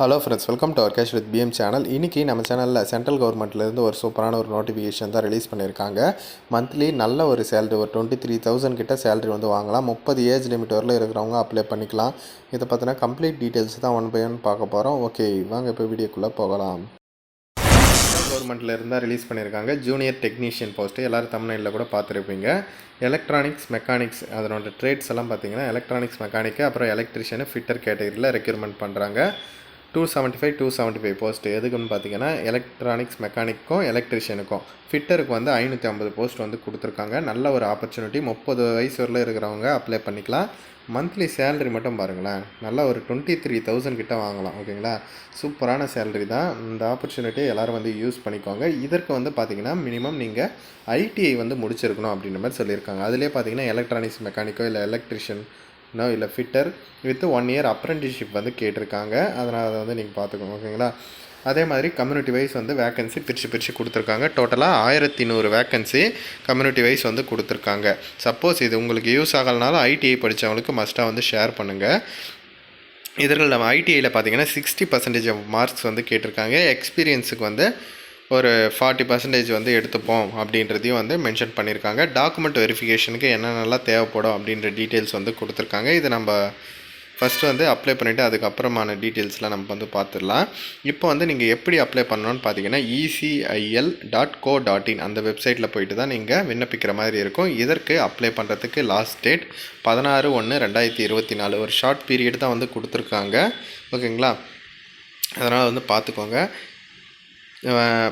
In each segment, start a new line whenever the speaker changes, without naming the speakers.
Hello friends welcome to our cash with PM channel இன்றைக்கி நம்ம சேனலில் சென்ட்ரல் கவர்மெண்ட்லேருந்து ஒரு சூப்பரான ஒரு நோட்டிஃபிகேஷன் தான் ரிலீஸ் பண்ணியிருக்காங்க மந்த்லி நல்ல ஒரு சேலரி ஒரு டுவெண்ட்டி த்ரீ தௌசண்ட் கிட்ட சேலரி வந்து வாங்கலாம். முப்பது ஏஜ் லிமிட் வரல இருக்கிறவங்க அப்ளை பண்ணிக்கலாம். இதை பற்றின கம்ப்ளீட் டீட்டெயில்ஸ் தான் ஒன் பை ஒன் பார்க்க போகிறோம் ஓகே வாங்க இப்போ வீடியோக்குள்ளே போகலாம். சென்ட்ரல் கவர்மெண்ட்டில் இருந்தால் ரிலீஸ் பண்ணியிருக்காங்க ஜூனியர் டெக்னீஷியன் போஸ்ட்டு எல்லோரும் தமிழ்நாட்டில் கூட பார்த்துருப்பீங்க. எலக்ட்ரானிக்ஸ் மெக்கானிக்ஸ் அதனோட ட்ரேட்ஸ் எல்லாம் பார்த்தீங்கன்னா எலக்ட்ரானிக்ஸ் மெக்கானிக்கு அப்புறம் எலக்ட்ரிஷியனு ஃபிட்டர் கேட்டகரியில் ரெக்யூர்மெண்ட் பண்ணுறாங்க two seventy five two seventy five post எதுக்குன்னு பார்த்தீங்கன்னா எலக்ட்ரானிக்ஸ் மெக்கானிக்கும் எலக்ட்ரிஷியனுக்கும் ஃபிட்டருக்கு வந்து ஐநூற்றி ஐம்பது போஸ்ட் வந்து கொடுத்துருக்காங்க. நல்ல ஒரு ஆப்பர்ச்சுனிட்டி முப்பது வயசு வரல இருக்கிறவங்க அப்ளை பண்ணிக்கலாம். மந்த்லி சேலரி மட்டும் பாருங்களேன். நல்லா ஒரு டுவெண்ட்டி த்ரீ தௌசண்ட் கிட்ட வாங்கலாம். ஓகேங்களா சூப்பரான சேலரி தான். இந்த ஆப்பர்ச்சுனிட்டியை எல்லோரும் வந்து யூஸ் பண்ணிக்கோங்க. இதற்கு வந்து பார்த்தீங்கன்னா மினிமம் நீங்கள் ஐடிஐ வந்து முடிச்சிருக்கணும் அப்படின்ற மாதிரி சொல்லியிருக்காங்க. அதிலே பார்த்தீங்கன்னா எலக்ட்ரானிக்ஸ் மெக்கானிக்கோ இல்லை எலக்ட்ரிஷியன் நோ இல்லை fitter with one year apprenticeship வந்து கேட்டிருக்காங்க. அதனால் அதை வந்து நீங்கள் பார்த்துக்கோங்க ஓகேங்களா? அதே மாதிரி கம்யூனிட்டி வைஸ் வந்து வேக்கன்சி பிரித்து பிரித்து கொடுத்துருக்காங்க. டோட்டலாக ஆயிரத்தி நூறு வேக்கன்சி கம்யூனிட்டி வைஸ் வந்து கொடுத்துருக்காங்க. சப்போஸ் இது உங்களுக்கு யூஸ் ஆகலனாலும் ஐடிஐ படித்தவங்களுக்கு மஸ்ட்டாக வந்து ஷேர் பண்ணுங்கள் இதர்கள் நம்ம ஐடிஐயில் பார்த்தீங்கன்னா சிக்ஸ்டி பர்சன்டேஜ் மார்க்ஸ் வந்து கேட்டிருக்காங்க. எக்ஸ்பீரியன்ஸுக்கு வந்து ஒரு ஃபார்ட்டி பர்சன்டேஜ் வந்து எடுத்துப்போம் அப்படின்றதையும் வந்து மென்ஷன் பண்ணியிருக்காங்க. டாக்குமெண்ட் வெரிஃபிகேஷனுக்கு என்னென்னலாம் தேவைப்படும் அப்படின்ற டீட்டெயில்ஸ் வந்து கொடுத்துருக்காங்க. இது நம்ம ஃபஸ்ட்டு வந்து அப்ளை பண்ணிவிட்டு அதுக்கப்புறமான டீட்டெயில்ஸ்லாம் நம்ம வந்து பார்த்துடலாம். இப்போ வந்து நீங்கள் எப்படி அப்ளை பண்ணணும்னு பார்த்தீங்கன்னா ECIL dot co dot in அந்த வெப்சைட்டில் போயிட்டு தான் நீங்கள் விண்ணப்பிக்கிற மாதிரி இருக்கும். இதற்கு அப்ளை பண்ணுறதுக்கு லாஸ்ட் டேட் பதினாறு ஒன்று ரெண்டாயிரத்தி இருபத்தி நாலு. ஒரு ஷார்ட் பீரியட் தான் வந்து கொடுத்துருக்காங்க. ஓகேங்களா? அதனால் வந்து பார்த்துக்கோங்க.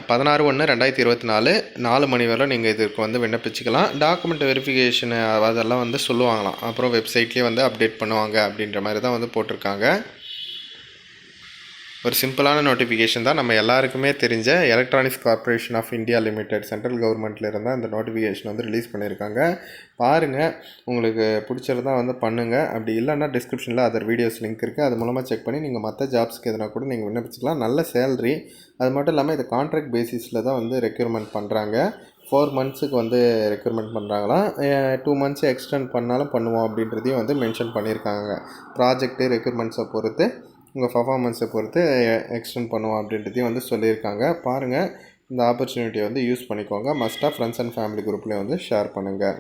பதினாறு ஒன்று ரெண்டாயிரத்தி இருபத்தி நாலு நாலு மணி வரை நீங்கள் இதுக்கு வந்து விண்ணப்பிச்சுக்கலாம். டாக்குமெண்ட் வெரிஃபிகேஷனு அதெல்லாம் வந்து சொல்லுவாங்களாம். அப்புறம் வெப்சைட்லேயே வந்து அப்டேட் பண்ணுவாங்க அப்படின்ற மாதிரி தான் வந்து போட்டிருக்காங்க. ஒரு சிம்பிளான நோட்டிஃபிகேஷன் தான். நம்ம எல்லாருக்குமே தெரிஞ்ச Electronics Corporation of India Limited central கவர்மெண்ட்லேருந்து அந்த நோட்டிஃபிகேஷன் வந்து ரிலீஸ் பண்ணியிருக்காங்க. பாருங்கள் உங்களுக்கு பிடிச்சிருந்தா வந்து பண்ணுங்கள் அப்படி இல்லைன்னா டிஸ்கிரிப்ஷனில் அதர் வீடியோஸ் லிங்க் இருக்குது அது மூலமாக செக் பண்ணி நீங்கள் மற்ற ஜாப்ஸ்க்கு எதுனா கூட நீங்கள் விண்ணப்பிச்சிக்கலாம். நல்ல சேலரி அது மட்டும் இல்லாமல் இது கான்ட்ராக்ட் பேசிஸில் தான் வந்து ரெக்யூர்மெண்ட் பண்ணுறாங்க ஃபோர் மந்த்ஸுக்கு வந்து ரெக்யூர்மெண்ட் பண்ணுறாங்களாம் டூ மந்த்ஸ் எக்ஸ்டெண்ட் பண்ணாலும் பண்ணுவோம் அப்படின்றதையும் வந்து மென்ஷன் பண்ணியிருக்காங்க. ப்ராஜெக்ட்டு ரெக்யூர்மெண்ட்ஸை பொறுத்து. உங்கள் பர்ஃபாமன்ஸை பொறுத்து எக்ஸ்டெண்ட் பண்ணுவோம் அப்படின்றதையும் வந்து சொல்லியிருக்காங்க. பாருங்கள் இந்த ஆப்பர்ச்சுனிட்டியை வந்து யூஸ் பண்ணிக்கோங்க. மஸ்ட்டாக ஃப்ரெண்ட்ஸ் அண்ட் ஃபேமிலி குரூப்லேயும் வந்து ஷேர் பண்ணுங்கள்